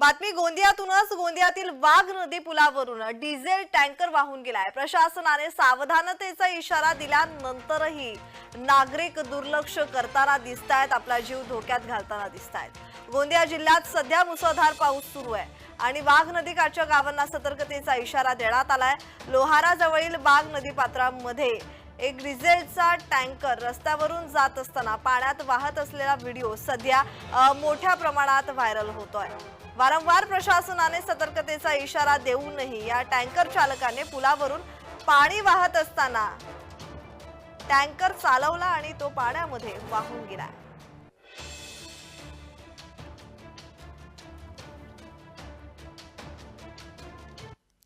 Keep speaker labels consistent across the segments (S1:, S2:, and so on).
S1: बातमी गोंदियातूनच गोंदियातील वाघ नदी पुलावरून डिझेल टँकर वाहून गेलाय प्रशासनाने सावधानतेचा इशारा दिल्यानंतरही नागरिक दुर्लक्ष करताना दिसतायत आपला जीव धोक्यात घालताना दिसतायत गोंदिया जिल्ह्यात सध्या मुसळधार पाऊस सुरू आहे आणि वाघ नदी काठच्या गावांना सतर्कतेचा इशारा देण्यात आलाय लोहाराजवळील वाघ नदी पात्रामध्ये एक डिझेलचा टँकर रस्त्यावरून जात असताना पाण्यात वाहत असलेला व्हिडिओ सध्या मोठ्या प्रमाणात व्हायरल होतोय वारंवार प्रशासनाने सतर्कतेचा इशारा देऊनही या टँकर चालकाने पुलावरून पाणी वाहत असताना टँकर चालवला आणि तो पाण्यामध्ये वाहून गेला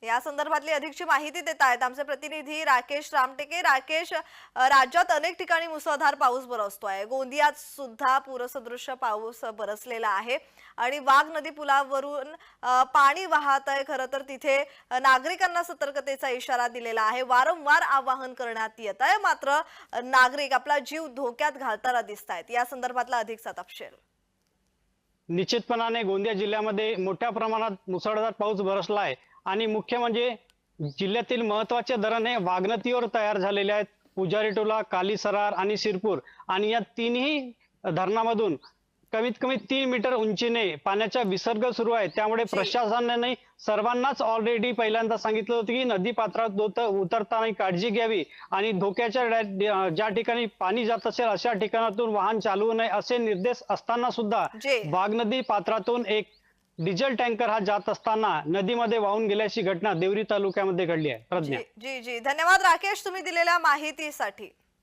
S1: या संदर्भातली अधिकची माहिती देत आहेत आमचे प्रतिनिधी राकेश रामटेके राकेश राज्यात अनेक ठिकाणी मुसळधार पाऊस बरसतो आहे गोंदियात सुद्धा पूरसदृश पाऊस बरसलेला आहे आणि वाघ नदी पुलावरून पाणी वाहत आहे खरं तर तिथे नागरिकांना सतर्कतेचा इशारा दिलेला आहे वारंवार आवाहन करण्यात येत आहे मात्र नागरिक आपला जीव धोक्यात घालताना दिसत आहेत या संदर्भातला अधिकचा तपशील
S2: निश्चितपणाने गोंदिया जिल्ह्यामध्ये मोठ्या प्रमाणात मुसळधार पाऊस बरसला आहे आणि मुख्य म्हणजे जिल्ह्यातील महत्वाचे धरणे वागणतीवर तयार झालेले आहेत पुजारी टोला कालीसरार आणि शिरपूर आणि या तीनही धरणामधून कमीत कमी तीन मीटर उंचीने पाण्याचा विसर्ग सुरू आहे त्यामुळे प्रशासनाने सर्वांनाच ऑलरेडी पहिल्यांदा सांगितलं होतं की नदी पात्रात उतरताना काळजी घ्यावी आणि धोक्याच्या ज्या ठिकाणी पाणी जात असेल अशा ठिकाणातून वाहन चालवू नये असे निर्देश असताना सुद्धा वाघ नदी पात्रातून एक डिझेल टँकर हा जात असताना नदीमध्ये वाहून गेल्याची घटना देवरी तालुक्यामध्ये घडली आहे प्रज्ञा जी जी धन्यवाद राकेश तुम्ही दिलेल्या माहितीसाठी